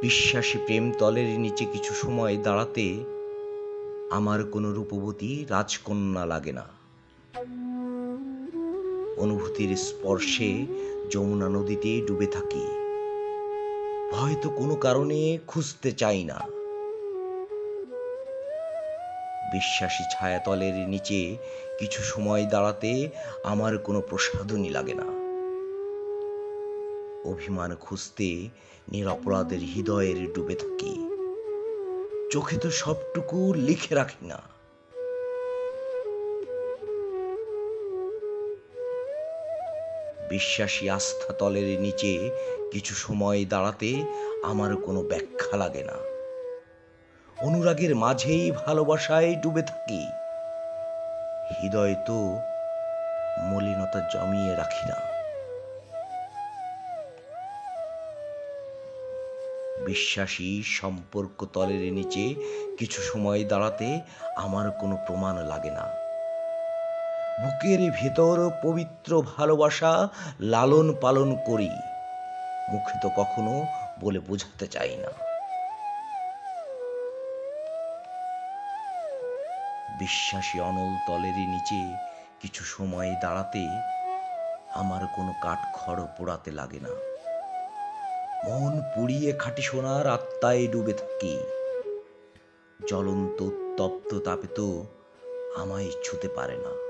বিশ্বাসী প্রেম তলের নিচে কিছু সময় দাঁড়াতে আমার কোনো রূপবতী রাজকন্যা লাগে না। অনুভূতির স্পর্শে যমুনা নদীতে ডুবে থাকি। হয়তো কোনো কারণে খুঁজতে চাই না। বিশ্বাসী ছায়াতলের নিচে কিছু সময় দাঁড়াতে আমার কোনো প্রসাধনী লাগে না। অভিমান খুঁজতে নিরপরাধের হৃদয়ের ডুবে থাকি। চোখে তো সবটুকু লিখে রাখি না। বিশ্বাসী আস্থা তলের নিচে কিছু সময় দাঁড়াতে আমার কোনো ব্যাখ্যা লাগে না। অনুরাগের মাঝেই ভালোবাসায় ডুবে থাকি। হৃদয় তো মলিনতা জমিয়ে রাখি না। বিশ্বাসী সম্পর্ক তলের নিচে কিছু সময় দাঁড়াতে আমার কোনো প্রমাণ লাগে না। বুকের ভেতর পবিত্র ভালোবাসা লালন পালন করি, মুখে তো কখনো বলে বোঝাতে চাই না। বিশ্বাসী অনল তলেরই নিচে কিছু সময় দাঁড়াতে আমার কোনো কাঠখড় পোড়াতে লাগে না। মন পুড়িয়ে খাঁটি সোনার আত্মায় ডুবে থাকি। জ্বলন্ত, তপ্ত তাপে তো আমায় ছুতে পারে না।